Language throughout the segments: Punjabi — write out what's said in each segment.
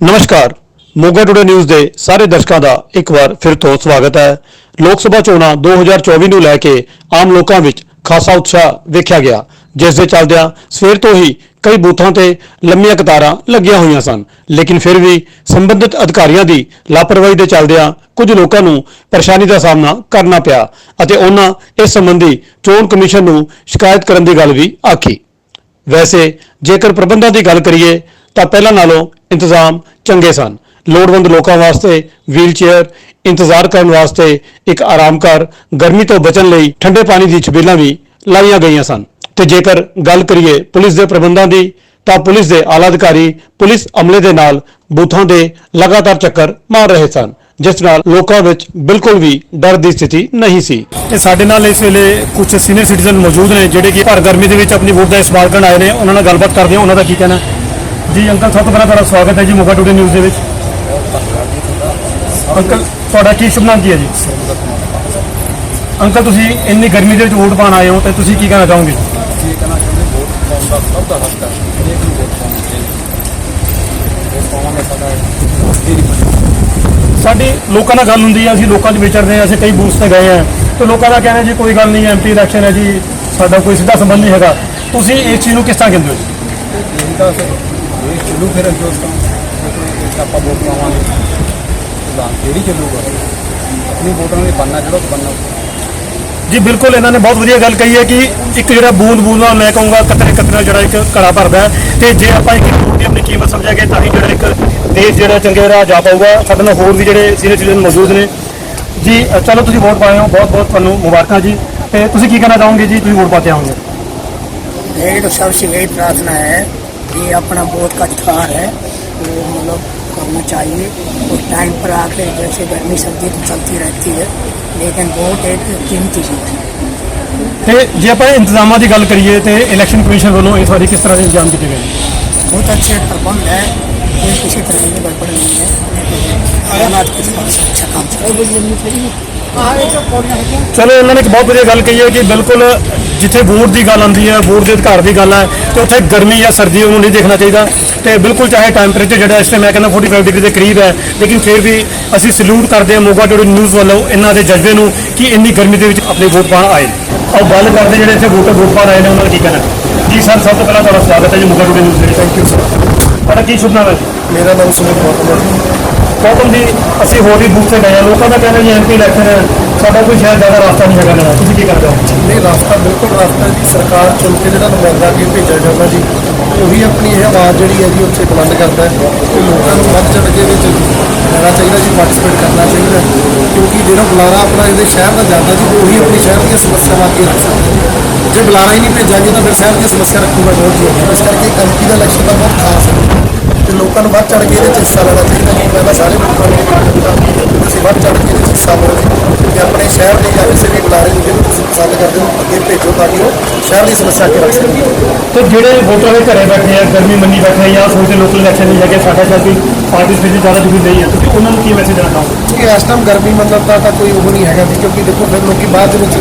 ਨਮਸਕਾਰ। ਮੋਗਾ ਟੁਡੇ ਨਿਊਜ਼ ਦੇ ਸਾਰੇ ਦਰਸ਼ਕਾਂ ਦਾ ਇੱਕ ਵਾਰ ਫਿਰ ਤੋਂ ਸਵਾਗਤ ਹੈ। ਲੋਕ ਸਭਾ ਚੋਣਾਂ 2024 ਨੂੰ ਲੈ ਕੇ ਆਮ ਲੋਕਾਂ ਵਿੱਚ ਖਾਸਾ ਉਤਸ਼ਾਹ ਵੇਖਿਆ ਗਿਆ। ਜਿਸ ਦੇ ਚੱਲਦਿਆਂ ਸਵੇਰ ਤੋਂ ਹੀ ਕਈ ਬੂਥਾਂ ਤੇ ਲੰਮੀਆਂ ਕਤਾਰਾਂ ਲੱਗੀਆਂ ਹੋਈਆਂ ਸਨ। ਲੇਕਿਨ ਫਿਰ ਵੀ ਸੰਬੰਧਿਤ ਅਧਿਕਾਰੀਆਂ ਦੀ ਲਾਪਰਵਾਹੀ ਦੇ ਚੱਲਦਿਆਂ ਕੁਝ ਲੋਕਾਂ ਨੂੰ ਪਰੇਸ਼ਾਨੀ ਦਾ ਸਾਹਮਣਾ ਕਰਨਾ ਪਿਆ ਅਤੇ ਉਹਨਾਂ ਇਸ ਸੰਬੰਧੀ ਚੋਣ ਕਮਿਸ਼ਨ ਨੂੰ ਸ਼ਿਕਾਇਤ ਕਰਨ ਦੀ ਗੱਲ ਵੀ ਆਖੀ। ਵੈਸੇ ਜੇਕਰ ਪ੍ਰਬੰਧਾਂ ਦੀ ਗੱਲ ਕਰੀਏ ਤਾਂ ਪਹਿਲਾਂ ਨਾਲੋਂ ਇੰਤਜ਼ਾਮ ਚੰਗੇ ਸਨ। ਲੋੜਵੰਦ ਲੋਕਾਂ ਵਾਸਤੇ ਵੀਲਚੇਅਰ ਇੰਤਜ਼ਾਰ ਕਰਨ ਵਾਸਤੇ ਇੱਕ ਆਰਾਮ ਗਰਮੀ ਤੋਂ ਬਚਣ ਲਈ ਠੰਡੇ ਪਾਣੀ ਦੀ ਛਬੀਲਾਂ ਵੀ ਲਾਈਆਂ ਗਈਆਂ ਸਨ। ਤੇ ਜੇਕਰ ਗੱਲ ਕਰੀਏ ਪੁਲਿਸ ਦੇ ਪ੍ਰਬੰਧਾਂ ਦੀ, ਤਾਂ ਪੁਲਿਸ ਦੇ ਆਲਾ ਅਧਿਕਾਰੀ ਪੁਲਿਸ ਅਮਲੇ ਦੇ ਨਾਲ ਬੂਥਾਂ ਦੇ ਲਗਾਤਾਰ ਚੱਕਰ ਮਾਰ ਰਹੇ ਸਨ, ਜਿਸ ਨਾਲ ਲੋਕਾਂ ਵਿੱਚ ਬਿਲਕੁਲ ਵੀ ਡਰ ਦੀ ਸਥਿਤੀ ਨਹੀਂ ਸੀ। ਤੇ ਸਾਡੇ ਨਾਲ ਇਸ ਵੇਲੇ ਕੁਝ ਸੀਨੀਅਰ ਸਿਟੀਜ਼ਨ ਮੌਜੂਦ ਨੇ, ਜਿਹੜੇ ਕਿ ਭਰ ਗਰਮੀ ਦੇ ਵਿੱਚ ਆਪਣੀ ਵੋਟ ਦਾ ਇਸਤੇਮਾਲ ਕਰਨ ਆਏ ਨੇ। ਉਹਨਾਂ ਨਾਲ ਗੱਲਬਾਤ ਕਰਦੇ ਹਾਂ। ਉਹਨਾਂ ਦਾ ਕੀ ਕਹਿਣਾ ਜੀ, ਅੰਕਲ, ਸਭ ਤੋਂ ਪਹਿਲਾਂ ਤੁਹਾਡਾ ਸਵਾਗਤ ਹੈ ਜੀ ਮੋਗਾ ਟੂਡੇ ਨਿਊਜ਼ ਦੇ ਵਿੱਚ। ਅੰਕਲ, ਤੁਹਾਡਾ ਕੀ ਸ਼ੁਭ ਨਾਮ ਕੀ ਹੈ ਜੀ? ਅੰਕਲ, ਤੁਸੀਂ ਇੰਨੀ ਗਰਮੀ ਦੇ ਵਿੱਚ ਵੋਟ ਪਾਉਣ ਆਏ ਹੋ, ਤੇ ਤੁਸੀਂ ਕੀ ਕਹਿਣਾ ਚਾਹੋਗੇ? ਕੀ ਕਹਿਣਾ ਚਾਹੁੰਦੇ ਵੋਟ ਪਾਉਣ ਦਾ ਸਭ ਦਾ ਹੱਕ ਹੈ ਹਰੇਕ ਨੂੰ ਵੋਟ ਪਾਉਣੀ ਚਾਹੀਦੀ ਵੋਟ ਪਾਵਾਂਗੇ ਸਾਡਾ ਸਾਡੀ ਲੋਕਾਂ ਨਾਲ ਗੱਲ ਹੁੰਦੀ ਹੈ ਅਸੀਂ ਲੋਕਾਂ 'ਚ ਵਿਚਰਦੇ ਹਾਂ ਅਸੀਂ ਕਈ ਬੂਥ ਤੇ ਗਏ ਹਾਂ ਤੇ ਲੋਕਾਂ ਦਾ ਕਹਿਣਾ ਜੀ, ਕੋਈ ਗੱਲ ਨਹੀਂ ਐਮਪੀ ਇਲੈਕਸ਼ਨ ਹੈ ਜੀ, ਸਾਡਾ ਕੋਈ ਸਿੱਧਾ ਸੰਬੰਧ ਨਹੀਂ ਹੈਗਾ। ਤੁਸੀਂ ਇਸ ਚੀਜ਼ ਨੂੰ ਕਿਸ ਤਰ੍ਹਾਂ ਕਹਿੰਦੇ ਹੋ ਜੀ? ਚੱਲੂ ਫਿਰ ਅੱਗੇ ਉਸ ਤੋਂ ਜੇ ਆਪਾਂ ਵੋਟ ਪਾਵਾਂਗੇ ਤਾਂ ਜਿਹੜੀ ਚੱਲੂਗਾ ਆਪਣੀ ਵੋਟਾਂ ਨੇ ਬੰਨਾ ਜਿਹੜਾ ਬੰਨਾ ਜੀ ਬਿਲਕੁਲ ਇਹਨਾਂ ਨੇ ਬਹੁਤ ਵਧੀਆ ਗੱਲ ਕਹੀ ਹੈ ਕਿ ਇੱਕ ਜਿਹੜਾ ਬੂੰਦ ਬੂੰਦ ਨਾਲ ਮੈਂ ਕਹੂੰਗਾ ਕਤਰੇ ਕਤਰੇ ਨਾਲ ਜਿਹੜਾ ਇੱਕ ਘੜਾ ਭਰਦਾ ਹੈ ਤੇ ਜੇ ਆਪਾਂ ਇੱਕ ਵੋਟ ਦੀ ਆਪਣੀ ਕੀਮਤ ਸਮਝਾਂਗੇ ਤਾਂ ਹੀ ਜਿਹੜਾ ਇੱਕ ਦੇਸ਼ ਜਿਹੜਾ ਚੰਗੇ ਰਾਹ ਜਾ ਪਾਊਗਾ ਸਾਡੇ ਨਾਲ ਹੋਰ ਵੀ ਜਿਹੜੇ ਸੀਨੀਅਰ ਸਿਟੀਜ਼ਨ ਮੌਜੂਦ ਨੇ ਜੀ ਅ, ਚਲੋ ਤੁਸੀਂ ਵੋਟ ਪਾਏ ਹੋ ਬਹੁਤ ਬਹੁਤ ਤੁਹਾਨੂੰ ਮੁਬਾਰਕਾਂ ਜੀ ਤੇ ਤੁਸੀਂ ਕੀ ਕਹਿਣਾ ਚਾਹੋਗੇ ਜੀ ਤੁਸੀਂ ਵੋਟ ਪਾਤੇ ਆਉਂਗੇ मेरी तो सबसे यही प्रार्थना है कि अपना वोट का अधिकार है वो मतलब करना चाहिए और टाइम पर आके जैसे गर्मी सर्दी तो चलती रहती है लेकिन वोट एक कीमती चीज़ है ਤੇ ਜੇ ਆਪਾਂ इंतजामां ਦੀ ਗੱਲ ਕਰੀਏ ਤੇ ਇਲੈਕਸ਼ਨ ਕਮਿਸ਼ਨ ਵੱਲੋਂ ਇਸ ਵਾਰੀ ਕਿਸ ਤਰ੍ਹਾਂ ਦੇ ਇੰਤਜ਼ਾਮ ਕੀਤੇ ਗਏ ਨੇ? बहुत अच्छे प्रबंध है कोई किसी तरह की गड़बड़ नहीं है हालात के हिसाब से अच्छा काम चल ਚਲੋ, ਇਹਨਾਂ ਨੇ ਇੱਕ ਬਹੁਤ ਵਧੀਆ ਗੱਲ ਕਹੀ ਹੈ ਕਿ ਬਿਲਕੁਲ ਜਿੱਥੇ ਵੋਟ ਦੀ ਗੱਲ ਆਉਂਦੀ ਹੈ, ਵੋਟ ਦੇ ਅਧਿਕਾਰ ਦੀ ਗੱਲ ਹੈ, ਤੇ ਉੱਥੇ ਗਰਮੀ ਜਾਂ ਸਰਦੀ ਉਹਨੂੰ ਨਹੀਂ ਦੇਖਣਾ ਚਾਹੀਦਾ। ਤੇ ਬਿਲਕੁਲ ਚਾਹੇ ਟੈਂਪਰੇਚਰ ਜਿਹੜਾ ਇਸ ਟਾਈਮ ਮੈਂ ਕਹਿੰਦਾ 45 ਡਿਗਰੀ ਦੇ ਕਰੀਬ ਹੈ, ਲੇਕਿਨ ਫਿਰ ਵੀ ਅਸੀਂ ਸਲੂਟ ਕਰਦੇ ਹਾਂ ਮੋਗਾ ਟੋਡੀ ਨਿਊਜ਼ ਵੱਲੋਂ ਇਹਨਾਂ ਦੇ ਜਜ਼ਬੇ ਨੂੰ ਕਿ ਇੰਨੀ ਗਰਮੀ ਦੇ ਵਿੱਚ ਆਪਣੇ ਵੋਟ ਪਾਉਣ ਆਏ ਔਰ ਗੱਲ ਕਰਦੇ ਜਿਹੜੇ ਇੱਥੇ ਵੋਟਰ ਵੋਟ ਪਾਉਣ ਆਏ ਨੇ, ਉਹਨਾਂ ਦਾ ਕੀ ਕਹਿਣਾ? ਜੀ ਸਰ, ਸਭ ਤੋਂ ਪਹਿਲਾਂ ਤੁਹਾਡਾ ਸਵਾਗਤ ਹੈ ਜੀ ਮੋਗਾ ਟੋਡੀ ਨਿਊਜ਼ ਦੇ ਥੈਂਕ ਯੂ ਸਰ ਤੁਹਾਡਾ ਕੀ ਸ਼ੁਭ ਨਾਮ ਹੈ ਜੀ? ਮੇਰਾ ਨਾਮ ਸੁਮਿਤ ਗੌਤਮ ਹੈ। ਗੌਤਮ ਜੀ ਅਸੀਂ ਹੋਰ ਵੀ ਬੂਥ ਤੇ ਗਏ ਹਾਂ। ਲੋਕਾਂ ਦਾ ਕਹਿਣਾ ਜੀ ਐਮਪੀ ਇਲੈਕਸ਼ਨ ਹੈ। ਸਾਡਾ ਕੋਈ ਸ਼ਾਇਦ ਜ਼ਿਆਦਾ ਰਸਤਾ ਨਹੀਂ ਹੈਗਾ ਲੈਣਾ। ਤੁਸੀਂ ਕੀ ਕਰਦੇ ਹੋ? ਨਹੀਂ, ਰਸਤਾ ਬਿਲਕੁਲ ਰਸਤਾ ਜੀ। ਸਰਕਾਰ ਚੁਣ ਕੇ ਜਿਹੜਾ ਨੁਮਾਇੰਦਾ ਅੱਗੇ ਭੇਜਿਆ ਜਾਂਦਾ ਜੀ, ਉਹੀ ਆਪਣੀ ਇਹ ਆਵਾਜ਼ ਜਿਹੜੀ ਹੈ ਜੀ ਉੱਥੇ ਬੁਲੰਦ ਕਰਦਾ ਹੈ। ਤੇ ਲੋਕਾਂ ਨੂੰ ਵੱਧ ਚੜ ਕੇ ਵਿੱਚ ਲੈਣਾ ਚਾਹੀਦਾ ਜੀ ਪਾਰਟਿਸਿਪੇਟ ਕਰਨਾ ਚਾਹੀਦਾ ਕਿਉਂਕਿ ਜਿਹੜਾ ਬੁਲਾਰਾ ਆਪਣਾ ਇਹਦੇ ਸ਼ਹਿਰ ਦਾ ਜਾਂਦਾ ਜੀ, ਉਹੀ ਆਪਣੀ ਸ਼ਹਿਰ ਦੀਆਂ ਸਮੱਸਿਆਵਾਂ ਅੱਗੇ ਰੱਖ ਸਕਦਾ ਜੇ ਬੁਲਾਰਾ ਹੀ ਨਹੀਂ ਭੇਜਾਂਗੇ ਤਾਂ ਫਿਰ ਸ਼ਹਿਰ ਦੀਆਂ ਸਮੱਸਿਆ ਰੱਖੂਗਾ ਬਹੁਤ ਜੀ। ਇਸ ਕਰਕੇ ਐਮਪੀ ਦਾ ਇਲੈਕਸ਼ਨ ਦਾ ਬਹੁਤ ਖਾਸ ਹੈ। ਤੇ ਲੋਕਾਂ ਨੂੰ ਵੱਧ ਚੜ ਕੇ ਇਹਦੇ ਚ ਹਿੱਸਾ ਲੈਣਾ ਚਾਹੀਦਾ ਜੀ ਮੈਂ ਤਾਂ ਸਾਰੇ ਲੋਕਾਂ ਨੂੰ ਇਹ ਕਹਿੰਦਾ ਤੁਸੀਂ ਵੱਧ ਚੜ ਕੇ ਇਹਦੇ ਚ ਹਿੱਸਾ ਲਓ ਜੀ ਤੇ ਆਪਣੇ ਸ਼ਹਿਰ ਦੇ ਜਾਂ ਕਿਸੇ ਵੀ ਬੁਲਾਰੇ ਨੂੰ ਜਿਹਨੂੰ ਤੁਸੀਂ ਪਸੰਦ ਕਰਦੇ ਹੋ ਅੱਗੇ ਭੇਜੋ ਤਾਂ ਕਿ ਉਹ ਸ਼ਹਿਰ ਦੀ ਸਮੱਸਿਆ ਅੱਗੇ ਰੱਖ ਸਕਣ ਤੇ ਜਿਹੜੇ ਵੋਟਰ ਦੇ ਘਰੇ ਬੈਠੇ ਆ ਗਰਮੀ ਮੰਨੀ ਬੈਠੇ ਆ ਜਾਂ ਸੋਚਦੇ ਲੋਕਲ ਇਲੈਕਸ਼ਨ ਨਹੀਂ ਹੈਗੇ ਸਾਡਾ ਸ਼ਾਇਦ ਕੋਈ ਪਾਰਟਿਸਪੇਸ਼ਨ ਜ਼ਿਆਦਾ ਜ਼ਰੂਰੀ ਨਹੀਂ ਹੈ। ਤੁਸੀਂ ਉਹਨਾਂ ਨੂੰ ਕੀ ਮੈਸੇਜ ਦੇਣਾ ਚਾਹੋਗੇ? ਕਿ ਇਸ ਟਾਈਮ ਗਰਮੀ ਮੰਨਣ ਦਾ ਤਾਂ ਕੋਈ ਉਹ ਨਹੀਂ ਹੈਗਾ ਜੀ ਕਿਉਂਕਿ ਦੇਖੋ ਫਿਰ ਲੋਕੀ ਬਾਅਦ ਦੇ ਵਿੱਚ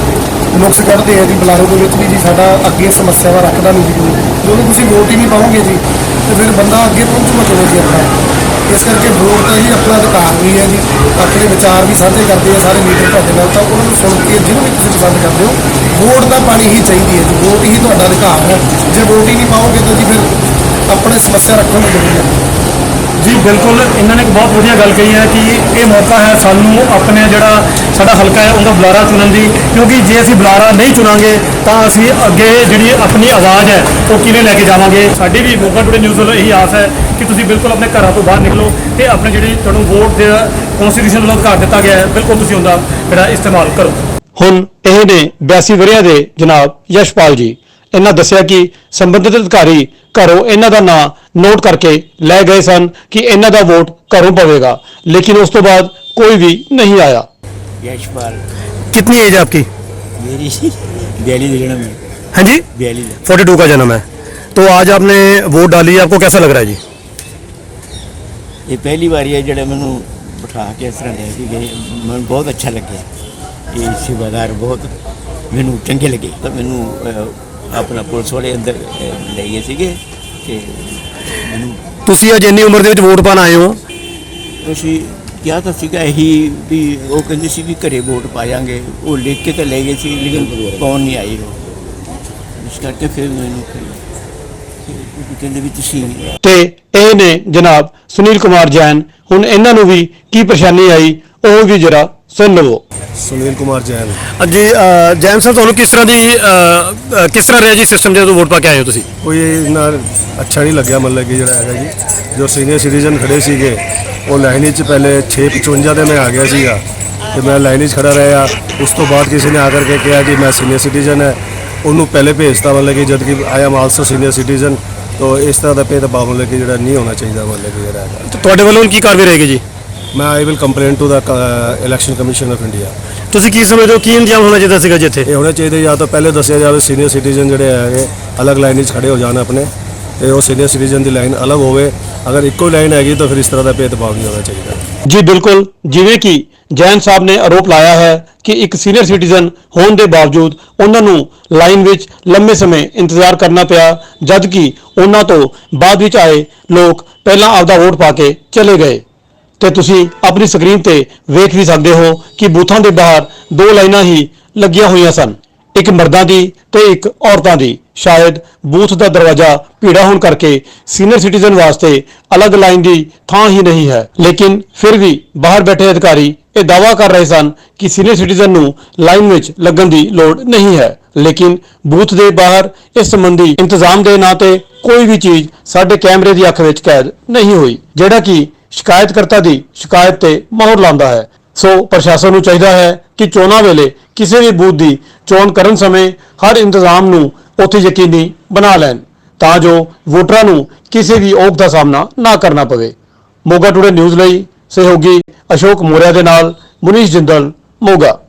ਨੁਕਸ ਕੱਢਦੇ ਆ ਜੀ ਬੁਲਾਰੇ ਦੇ ਵਿੱਚ ਵੀ ਜੀ ਸਾਡਾ ਅੱਗੇ ਸਮੱਸਿਆਵਾਂ ਰੱਖਦਾ ਨਹੀਂ ਜੀ ਜਦੋਂ ਤੁਸੀਂ ਵੋਟ ਹੀ ਨਹੀਂ ਪਾਓਗੇ ਜੀ ਤੇ ਫਿਰ ਬੰਦਾ ਅੱਗੇ ਪਹੁੰਚੂਗਾ ਕਿਵੇਂ ਜੀ ਆਪਣਾ। ਇਸ ਕਰਕੇ ਵੋਟ ਤਾਂ ਜੀ ਆਪਣਾ ਅਧਿਕਾਰ ਵੀ ਹੈ ਜੀ। ਆਪਣੇ ਵਿਚਾਰ ਵੀ ਸਾਂਝੇ ਕਰਦੇ ਆ, ਸਾਰੇ ਲੀਡਰ ਤੁਹਾਡੇ ਨਾਲ, ਤਾਂ ਉਹਨਾਂ ਨੂੰ ਸੁਣ ਕੇ ਜਿਹਨੂੰ ਵੀ ਤੁਸੀਂ ਪਸੰਦ ਕਰਦੇ ਹੋ, ਵੋਟ ਤਾਂ ਪਾਣੀ ਹੀ ਚਾਹੀਦੀ ਹੈ ਜੀ। ਵੋਟ ਹੀ ਤੁਹਾਡਾ ਅਧਿਕਾਰ ਹੈ। ਜੇ ਵੋਟ ਹੀ ਨਹੀਂ ਪਾਓਗੇ ਤਾਂ ਜੀ ਫਿਰ ਆਪਣੇ ਸਮੱਸਿਆ ਰੱਖਣ ਨੂੰ ਜ਼ਰੂਰੀ ਹੈ। ਜੀ, ਬਿਲਕੁਲ। ਇਹਨਾਂ ਨੇ ਇੱਕ ਬਹੁਤ ਵਧੀਆ ਗੱਲ ਕਹੀ ਹੈ ਕਿ ਇਹ ਮੌਕਾ ਹੈ ਸਾਨੂੰ ਆਪਣੇ ਜਿਹੜਾ ਸਾਡਾ ਹਲਕਾ ਹੈ, ਉਹਦਾ ਬੁਲਾਰਾ ਚੁਣਨ ਦੀ। ਕਿਉਂਕਿ ਜੇ ਅਸੀਂ ਬੁਲਾਰਾ ਨਹੀਂ ਚੁਣਾਂਗੇ, ਤਾਂ ਅਸੀਂ ਅੱਗੇ ਜਿਹੜੀ ਆਪਣੀ ਆਵਾਜ਼ ਹੈ, ਉਹ ਕਿਵੇਂ ਲੈ ਕੇ ਜਾਵਾਂਗੇ? ਸਾਡੀ ਵੀ ਮੋਗਾ ਟੁਡੇ ਨਿਊਜ਼ ਵੱਲੋਂ ਇਹੀ ਆਸ ਹੈ ਕਿ ਤੁਸੀਂ ਬਿਲਕੁਲ ਆਪਣੇ ਘਰਾਂ ਤੋਂ ਬਾਹਰ ਨਿਕਲੋ ਤੇ ਆਪਣੇ ਜਿਹੜੀ ਤੁਹਾਨੂੰ ਵੋਟ ਦੇ ਕਨਸਟੀਟਿਊਸ਼ਨ ਵੱਲੋਂ ਅਧਿਕਾਰ ਦਿੱਤਾ ਗਿਆ ਹੈ, ਬਿਲਕੁਲ ਤੁਸੀਂ ਉਹਦਾ ਜਿਹੜਾ ਇਸਤੇਮਾਲ ਕਰੋ। ਹੁਣ ਇਹ ਨੇ 82 ਵਰਿਆਂ ਦੇ ਜਨਾਬ ਯਸ਼ਪਾਲ ਜੀ। ਇਹਨਾਂ ਦੱਸਿਆ ਕਿ ਸੰਬੰਧਿਤ ਅਧਿਕਾਰੀ ਘਰੋਂ ਇਹਨਾਂ ਦਾ ਨਾਂ ਨੋਟ ਕਰਕੇ ਲੈ ਗਏ ਸਨ ਕਿ ਇਹਨਾਂ ਦਾ ਵੋਟ ਘਰੋਂ ਪਵੇਗਾ ਲੇਕਿਨ ਉਸ ਤੋਂ ਬਾਅਦ ਕੋਈ ਵੀ ਨਹੀਂ ਆਇਆ यशपाल कितनी एज है आपकी मेरी बयालीस जन्म है हाँ जी बयालीस 42 का जन्म है तो आज आपने वोट डाली है आपको कैसा लग रहा है जी ਇਹ ਪਹਿਲੀ ਵਾਰੀ ਹੈ ਜਿਹੜਾ ਮੈਨੂੰ ਬਿਠਾ ਕੇ ਇਸ ਤਰ੍ਹਾਂ ਲੈ ਕੇ ਗਏ ਮੈਨੂੰ ਬਹੁਤ ਅੱਛਾ ਲੱਗਿਆ ਇਹ ਸੇਵਾਦਾਰ ਬਹੁਤ ਮੈਨੂੰ ਚੰਗੇ ਲੱਗੇ ਤਾਂ ਮੈਨੂੰ ਅਹ, ਆਪਣਾ ਪੁਲਿਸ ਵਾਲੇ ਅੰਦਰ ਅਹ, ਲੈ ਗਏ ਸੀਗੇ ਤੇ ਮੈਨੂੰ ਤੁਸੀਂ ਅੱਜ ਇੰਨੀ ਉਮਰ ਦੇ ਵਿੱਚ ਵੋਟ ਪਾਣ ਆਏ ਹੋ? ਅਸੀਂ ਕਿਹਾ ਤਾਂ ਸੀਗਾ ਇਹੀ ਵੀ ਉਹ ਕਹਿੰਦੇ ਸੀ ਵੀ ਘਰੇ ਵੋਟ ਪਾਵਾਂਗੇ ਉਹ ਲਿਖ ਕੇ ਤਾਂ ਲੈ ਗਏ ਸੀ ਲੇਕਿਨ ਪਾਉਣ ਨਹੀਂ ਆਈ ਉਹ। ਇਸ ਕਰਕੇ ਫਿਰ ਮੈਨੂੰ ਫਿਰ ਕਹਿੰਦੇ ਵੀ ਤੁਸੀਂ ਤੇ ਇਹ ਨੇ ਜਨਾਬ ਸੁਨੀਲ ਕੁਮਾਰ ਜੈਨ ਹੁਣ ਇਹਨਾਂ ਨੂੰ ਵੀ ਕੀ ਪਰੇਸ਼ਾਨੀ ਆਈ ਉਹ ਵੀ ਜਰਾ ਸੁਣ ਲਵੋ। ਸੁਨੀਲ ਕੁਮਾਰ ਜੈਨ। ਜੀ ਜੈਨ ਸਾਹਿਬ ਤੁਹਾਨੂੰ ਕਿਸ ਤਰ੍ਹਾਂ ਦੀ ਕਿਸ ਤਰ੍ਹਾਂ ਰਿਹਾ ਜੀ ਸਿਸਟਮ ਜਦੋਂ ਵੋਟ ਪਾ ਕੇ ਆਏ ਹੋ ਤੁਸੀਂ? ਕੋਈ ਇਹਨਾਂ ਅੱਛਾ ਨਹੀਂ ਲੱਗਿਆ ਮਤਲਬ ਕਿ ਜਿਹੜਾ ਹੈਗਾ ਜੀ। ਜੋ ਸੀਨੀਅਰ ਸਿਟੀਜ਼ਨ ਖੜੇ ਸੀਗੇ ਉਹ ਲਾਈਨ ਵਿੱਚ ਪਹਿਲੇ 655 ਦੇ ਮੈਂ ਆ ਗਿਆ ਸੀਗਾ। ਤੇ ਮੈਂ ਲਾਈਨ ਵਿੱਚ ਖੜਾ ਰਿਹਾ। ਉਸ ਤੋਂ ਬਾਅਦ ਕਿਸੇ ਨੇ ਆ ਕਰਕੇ ਕਿਹਾ ਕਿ ਮੈਂ ਸੀਨੀਅਰ ਸਿਟੀਜ਼ਨ ਹੈ। ਉਹਨੂੰ ਪਹਿਲੇ ਭੇਜਤਾ ਮਤਲਬ ਕਿ ਜਦ ਕਿ I am also senior citizen ਤੋ ਇਸ ਤਰ੍ਹਾਂ ਦਾ ਭੇਦਭਾਵ ਮਤਲਬ ਕਿ ਜਿਹੜਾ ਨਹੀਂ ਹੋਣਾ ਚਾਹੀਦਾ ਮਤਲਬ ਕਿ ਜਿਹੜਾ ਹੈਗਾ। ਤੁਹਾਡੇ ਵੱਲੋਂ ਕੀ ਕਾਰਵਾਈ ਰਹੇਗੀ ਜੀ? ਮੈਂ I will complain to the election commission of India ਤੁਸੀਂ ਕੀ ਸਮਝਦੇ ਹੋ? ਕੀ ਇੰਤਜ਼ਾਮ ਹੋਣਾ ਚਾਹੀਦਾ ਸੀਗਾ ਜਿੱਥੇ? ਇਹ ਹੋਣੇ ਚਾਹੀਦੇ ਜਾਂ ਤਾਂ ਪਹਿਲੇ ਦੱਸਿਆ ਜਾਵੇ ਸੀਨੀਅਰ ਸਿਟੀਜ਼ਨ ਜਿਹੜੇ ਹੈਗੇ ਅਲੱਗ ਲਾਈਨ ਵਿੱਚ ਖੜੇ ਹੋ ਜਾਣ ਆਪਣੇ ਤੇ ਉਹ ਸੀਨੀਅਰ ਸਿਟੀਜ਼ਨ ਦੀ ਲਾਈਨ ਅਲੱਗ ਹੋਵੇ। ਅਗਰ ਇੱਕੋ ਲਾਈਨ ਹੈਗੀ ਤਾਂ ਫਿਰ ਇਸ ਤਰ੍ਹਾਂ ਦਾ ਭੇਦਭਾਵ ਨਹੀਂ ਹੋਣਾ ਚਾਹੀਦਾ। ਜੀ ਬਿਲਕੁਲ। ਜਿਵੇਂ ਕਿ ਜੈਨ ਸਾਹਿਬ ਨੇ ਆਰੋਪ ਲਾਇਆ ਹੈ ਕਿ ਇੱਕ ਸੀਨੀਅਰ ਸਿਟੀਜ਼ਨ ਹੋਣ ਦੇ ਬਾਵਜੂਦ ਉਹਨਾਂ ਨੂੰ ਲਾਈਨ ਵਿੱਚ ਲੰਮੇ ਸਮੇਂ ਇੰਤਜ਼ਾਰ ਕਰਨਾ ਪਿਆ ਜਦ ਕਿ ਉਹਨਾਂ ਤੋਂ ਬਾਅਦ ਵਿੱਚ ਆਏ ਲੋਕ ਪਹਿਲਾਂ ਆਪਦਾ ਵੋਟ ਪਾ ਕੇ ਚਲੇ ਗਏ। ਤੇ ਤੁਸੀਂ ਆਪਣੀ ਸਕਰੀਨ ਤੇ ਵੇਖ ਵੀ ਸਕਦੇ ਹੋ ਕਿ ਬੂਥਾਂ ਦੇ ਬਾਹਰ ਦੋ ਲਾਈਨਾਂ ਹੀ ਲੱਗੀਆਂ ਹੋਈਆਂ ਸਨ। ਇੱਕ ਮਰਦਾਂ ਦੀ ਤੇ ਇੱਕ ਔਰਤਾਂ ਦੀ। ਸ਼ਾਇਦ ਬੂਥ ਦਾ ਦਰਵਾਜ਼ਾ ਭੀੜਾ ਹੋਣ ਕਰਕੇ ਸੀਨੀਅਰ ਸਿਟੀਜ਼ਨ ਵਾਸਤੇ ਅਲੱਗ ਲਾਈਨ ਦੀ ਥਾਂ ਹੀ ਨਹੀਂ ਹੈ। ਲੇਕਿਨ ਫਿਰ ਵੀ ਬਾਹਰ ਬੈਠੇ ਅਧਿਕਾਰੀ ਇਹ ਦਾਅਵਾ ਕਰ ਰਹੇ ਸਨ ਕਿ ਸੀਨੀਅਰ ਸਿਟੀਜ਼ਨ ਨੂੰ ਲਾਈਨ ਵਿੱਚ ਲੱਗਣ ਦੀ ਲੋੜ ਨਹੀਂ ਹੈ। ਲੇਕਿਨ ਬੂਥ ਦੇ ਬਾਹਰ ਇਸ ਸੰਬੰਧੀ ਇੰਤਜ਼ਾਮ ਦੇ ਨਾਂ ਤੇ ਕੋਈ ਵੀ ਚੀਜ਼ ਸਾਡੇ ਕੈਮਰੇ ਦੀ ਅੱਖ ਵਿੱਚ ਕੈਦ ਨਹੀਂ ਹੋਈ, ਜਿਹੜਾ ਕਿ ਸ਼ਿਕਾਇਤਕਰਤਾ ਦੀ ਸ਼ਿਕਾਇਤ ਤੇ ਮੋਹਰ ਲਾਉਂਦਾ ਹੈ। ਸੋ ਪ੍ਰਸ਼ਾਸਨ ਨੂੰ ਚਾਹੀਦਾ ਹੈ ਕਿ ਚੋਣਾਂ ਵੇਲੇ ਕਿਸੇ ਵੀ ਬੂਥ ਦੀ ਚੋਣ ਕਰਨ ਸਮੇਂ ਹਰ ਇੰਤਜ਼ਾਮ ਨੂੰ ਉੱਥੇ ਯਕੀਨੀ ਬਣਾ ਲੈਣ, ਤਾਂ ਜੋ ਵੋਟਰਾਂ ਨੂੰ ਕਿਸੇ ਵੀ ਔਕ ਦਾ ਸਾਹਮਣਾ ਨਾ ਕਰਨਾ ਪਵੇ। ਮੋਗਾ ਟੁਡੇ ਨਿਊਜ਼ ਲਈ ਸਹਿਯੋਗੀ ਅਸ਼ੋਕ ਮੋਰਿਆ ਦੇ ਨਾਲ ਮੁਨੀਸ਼ ਜਿੰਦਲ, ਮੋਗਾ।